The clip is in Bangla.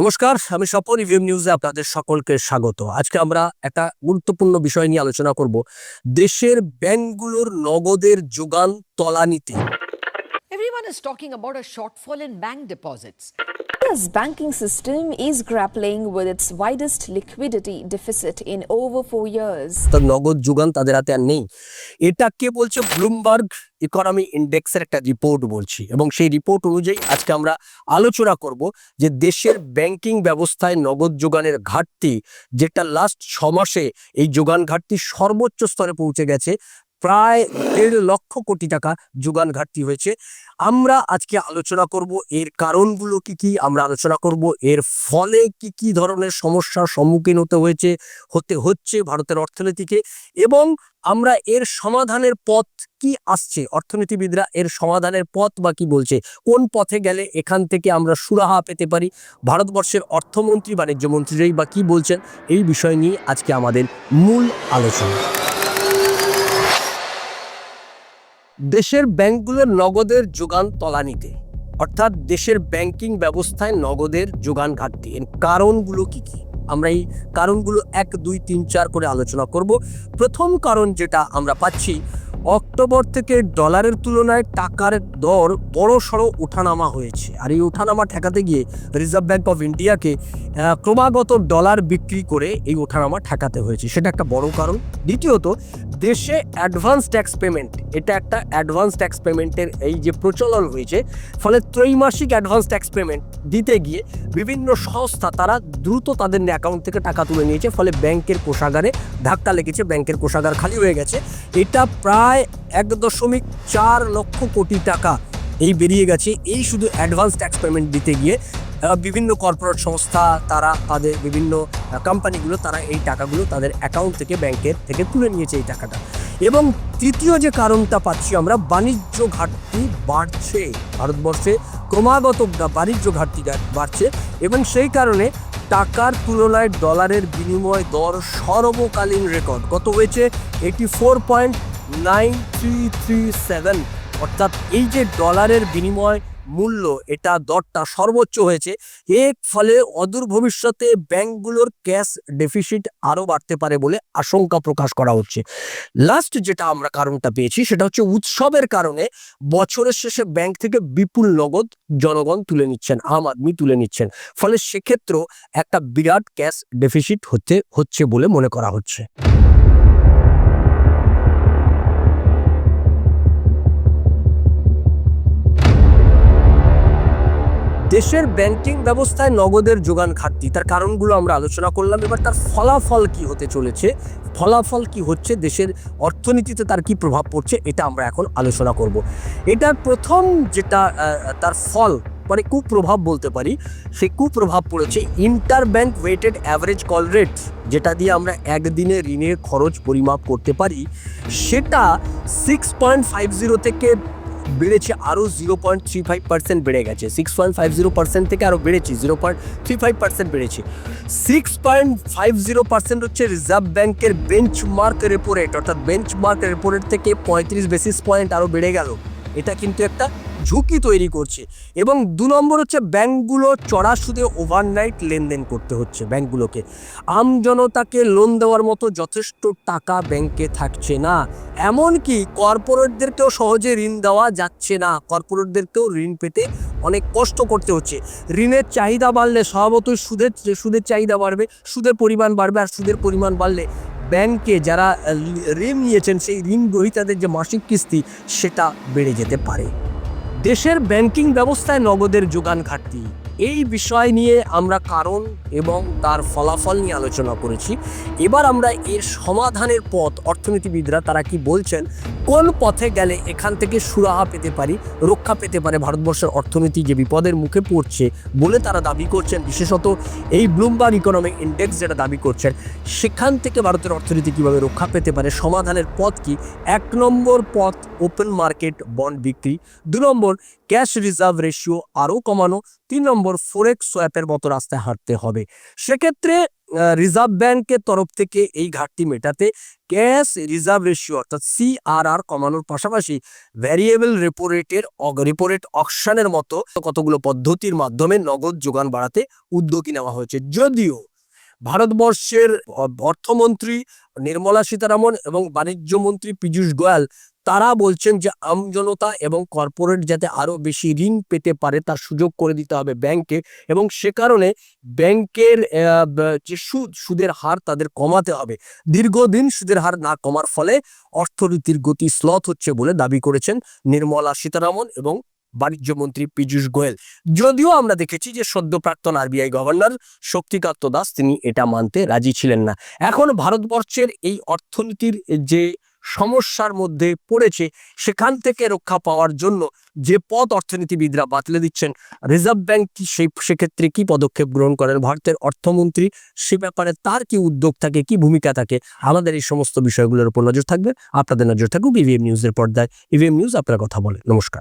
নমস্কার, আমি স্বপন ইভিএম নিউজে আপনাদের সকলকে স্বাগত আজকে আমরা একটা গুরুত্বপূর্ণ বিষয় নিয়ে আলোচনা করব, দেশের ব্যাংকগুলোর নগদের যোগান তলানিতে Everyone is talking about a shortfall in bank deposits. India's banking system is grappling with its widest liquidity deficit in over four years. নগদ যোগান তাদের হাতে আর নেই। এটা কে বলছে? ব্লুমবার্গ ইকোনমি ইন্ডেক্সের একটা রিপোর্ট বলছি। এবং সেই রিপোর্ট অনুযায়ী আজকে আমরা আলোচনা করব যে দেশের ব্যাংকিং ব্যবস্থায় নগদ যোগানের ঘাটতি, যেটা লাস্ট ছ মাসে এই যোগান ঘাটতি সর্বোচ্চ স্তরে পৌঁছে গেছে প্রায় দেড় লক্ষ কোটি টাকা যোগান ঘাটতি হয়েছে। আমরা আজকে আলোচনা করব এর কারণগুলো কি কি আমরা আলোচনা করব এর ফলে কি কি ধরনের সমস্যার সম্মুখীন হতে হয়েছে, হতে হচ্ছে ভারতের অর্থনীতিকে এবং আমরা এর সমাধানের পথ কি আসছে, অর্থনীতিবিদরা এর সমাধানের পথ বা কি বলছে, কোন পথে গেলে এখান থেকে আমরা সুরাহা পেতে পারি, ভারতবর্ষের অর্থমন্ত্রী বাণিজ্য মন্ত্রীরাই বা কি বলছেন, এই বিষয় নিয়ে আজকে আমাদের মূল আলোচনা। দেশের ব্যাংকগুলোর নগদের যোগান তলানিতে, অর্থাৎ দেশের ব্যাংকিং ব্যবস্থায় নগদের যোগান ঘাটতি। এর কারণগুলো কি কি? আমরা এই কারণগুলো এক, দুই, তিন, চার করে আলোচনা করব। প্রথম কারণ যেটা আমরা পাচ্ছি অক্টোবর থেকে ডলারের তুলনায় টাকার দর বড় সড়ো ওঠানামা হয়েছে। আর এই ওঠানামা ঠেকাতে গিয়ে রিজার্ভ ব্যাঙ্ক অফ ইন্ডিয়াকে ক্রমাগত ডলার বিক্রি করে এই ওঠানামা ঠেকাতে হয়েছে। সেটা একটা বড় কারণ। দ্বিতীয়ত, দেশে অ্যাডভান্স ট্যাক্স পেমেন্ট এটা একটা অ্যাডভান্স ট্যাক্স পেমেন্টের এই যে প্রচলন হয়েছে, ফলে ত্রৈমাসিক অ্যাডভান্স ট্যাক্স পেমেন্ট দিতে গিয়ে বিভিন্ন সংস্থা তারা দ্রুত তাদের অ্যাকাউন্ট থেকে টাকা তুলে নিয়েছে, ফলে ব্যাংকের কোষাগারে ধাক্কা লেগেছে, ব্যাংকের কোষাগার খালি হয়ে গেছে। এটা প্রায় এক দশমিক চার লক্ষ কোটি টাকা এই বেরিয়ে গেছে। এই শুধু অ্যাডভান্স ট্যাক্স পেমেন্ট দিতে গিয়ে বিভিন্ন কর্পোরেট সংস্থা, তারা তাদের বিভিন্ন কোম্পানিগুলো তারা এই টাকাগুলো তাদের অ্যাকাউন্ট থেকে ব্যাংকের থেকে তুলে নিয়েছে এই টাকাটা। এবং তৃতীয় যে কারণটা পাচ্ছি আমরা, বাণিজ্য ঘাটতি বাড়ছে ভারতবর্ষে, ক্রমাগত বাণিজ্য ঘাটতি বাড়ছে। এবং সেই কারণে টাকার তুলনায় ডলারের বিনিময় দর সর্বকালীন রেকর্ড কত হয়েছে? Eighty four point nine three three seven, অর্থাৎ এই যে ডলারের বিনিময় মূল্য, এটা দরটা সর্বোচ্চ হয়েছে। এর ফলে অদূর ভবিষ্যতে ব্যাংকগুলোর ক্যাশ ডেফিসিট আরও বাড়তে পারে বলে আশঙ্কা প্রকাশ করা হচ্ছে। লাস্ট যেটা আমরা কারণটা পেয়েছি, সেটা হচ্ছে উৎসবের কারণে বছরের শেষে ব্যাংক থেকে বিপুল নগদ জনগণ তুলে নিচ্ছেন, আম আদমি তুলে নিচ্ছেন। ফলে সেক্ষেত্রেও একটা বিরাট ক্যাশ ডেফিসিট হতে, হচ্ছে বলে মনে করা হচ্ছে। দেশের ব্যাংকিং ব্যবস্থায় নগদের যোগান ঘাটতি, তার কারণগুলো আমরা আলোচনা করলাম। এবার তার ফলাফল কি হতে চলেছে? ফলাফল কি হচ্ছে? দেশের অর্থনীতিতে তার কি প্রভাব পড়ছে? এটা আমরা এখন আলোচনা করব। এটার প্রথম যেটা তার ফল মানে কুপ্রভাব বলতে পারি, সেই কুপ্রভাব পড়েছে interbank weighted average call rate, যেটা দিয়ে আমরা একদিনে ঋণের খরচ পরিমাপ করতে পারি। সেটা সিক্স পয়েন্ট ফাইভ জিরো থেকে বেড়েছে আরও zero point three five percent বেড়ে গেছে। Six point five zero percent থেকে আরও বেড়েছে zero point three five percent বেড়েছে। Six point five zero percent হচ্ছে রিজার্ভ ব্যাংকের বেঞ্চমার্ক রেপো রেট অর্থাৎ বেঞ্চমার্ক রেপো রেট থেকে পঁয়ত্রিশ বেসিস পয়েন্ট আরও বেড়ে গেল। এটা কিন্তু একটা ঝুঁকি তৈরি করছে। এবং দু নম্বর হচ্ছে ব্যাংকগুলো চড়া সুদে ওভারনাইট লেনদেন করতে হচ্ছে ব্যাংকগুলোকে। আমজনতাকে লোন দেওয়ার মতো যথেষ্ট টাকা ব্যাংকে থাকছে না। এমনকি কর্পোরেটদেরকেও সহজে ঋণ দেওয়া যাচ্ছে না। কর্পোরেটদেরকেও ঋণ পেতে অনেক কষ্ট করতে হচ্ছে। ঋণের চাহিদা বাড়লে স্বভাবতই সুদের সুদের চাহিদা বাড়বে, সুদের পরিমাণ বাড়বে আর সুদের পরিমাণ বাড়লে ব্যাংকে যারা ঋণ নিয়েছেন সেই ঋণ গ্রহীতাদের যে মাসিক কিস্তি সেটা বেড়ে যেতে পারে। দেশের ব্যাংকিং ব্যবস্থায় নগদের যোগান ঘাটতি। এই বিষয় নিয়ে আমরা কারণ এবং তার ফলাফল নিয়ে আলোচনা করেছি। এবার আমরা এর সমাধানের পথ অর্থনীতিবিদরা তারা কি বলছেন কোন পথে গেলে এখান থেকে সুরাহা পেতে পারি, রক্ষা পেতে পারে ভারতবর্ষের অর্থনীতি যে বিপদের মুখে পড়ছে বলে তারা দাবি করছেন। বিশেষত এই ব্লুমবার্গ ইকোনমিক ইন্ডেক্স যেটা দাবি করছেন, সেখান থেকে ভারতের অর্থনীতি কীভাবে রক্ষা পেতে পারে, সমাধানের পথ কি? এক নম্বর পথ ওপেন মার্কেট বন্ড বিক্রি। দু নম্বর ক্যাশ রিজার্ভ রেশিও আরও কমানো। তিন নম্বর ফোরেক্স সোয়াপের মতো রাস্তায় হাঁটতে হবে। সেক্ষেত্রে রিজার্ভ ব্যাংকের তরফ থেকে এই ঘাটতি মেটাতে ক্যাশ রিজার্ভ রেশিও অর্থাৎ সিআরআর কমানোর পাশাপাশি ভ্যারিয়েবল রেপো রেটের রেপো রেট অকশনের মতো কতগুলো পদ্ধতির মাধ্যমে নগদ যোগান বাড়াতে উদ্যোগী নেওয়া হয়েছে। যদিও ভারতবর্ষের অর্থমন্ত্রী নির্মলা সীতারামন এবং বাণিজ্য মন্ত্রী পীযূষ গোয়াল তারা বলছেন যে আমজনতা এবং কর্পোরেট যাতে আরও বেশি ঋণ পেতে পারে, তার সুযোগ করে দিতে হবে ব্যাংকে এবং সে কারণে ব্যাংকের যে সুদ, সুদের হার তাদের কমাতে হবে। দীর্ঘদিন সুদের হার না কমার ফলে অর্থনীতির গতি স্লথ হচ্ছে বলে দাবি করেছেন নির্মলা সীতারামন এবং বাণিজ্য মন্ত্রী পীযূষ গোয়েল। যদিও আমরা দেখেছি যে সদ্য প্রাক্তন আরবিআই গভর্নর শক্তিকান্ত দাস, তিনি এটা মানতে রাজি ছিলেন না। এখন ভারতবর্ষের এই অর্থনীতির যে সমস্যার মধ্যে পড়েছে, সেখান থেকে রক্ষা পাওয়ার জন্য যে পথ অর্থনীতিবিদরা বাতলে দিচ্ছেন, রিজার্ভ ব্যাংক কি সেই, সেক্ষেত্রে কি পদক্ষেপ গ্রহণ করেন? ভারতের অর্থমন্ত্রী সে ব্যাপারে তার কি উদ্যোগ থাকে, কি ভূমিকা থাকে? আমাদের এই সমস্ত বিষয়গুলোর উপর নজর থাকবে। আপনাদের নজর থাকুক ইভিএম নিউজের পর্দায়। ইভিএম নিউজ আপনার কথা বলে নমস্কার।